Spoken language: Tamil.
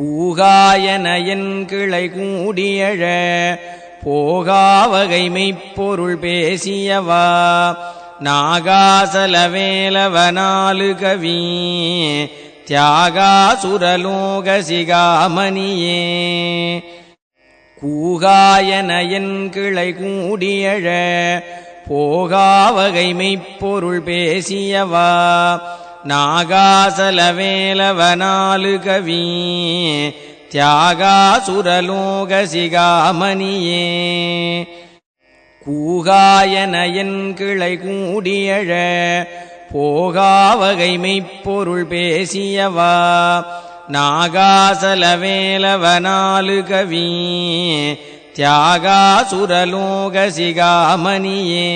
கூகாயனையன் கிளை கூடியழ போகாவகை மெய்ப்பொருள் பேசியவா நாகாசலவேலவனாலு கவி தியாகாசுரலோக சிகாமணியே. கூகாயனையன் கிளை கூடியழ போகாவகை மெய்ப்பொருள் பேசியவா நாகாசலவேலவனாலு கவி தியாகாசுரலோக சிகாமணியே கூகாயன கிளை கூடியழ போகாவகை மெய்ப்பொருள் பேசியவா நாகாசலவேலவனாலு கவி தியாகாசுரலோக சிகாமணியே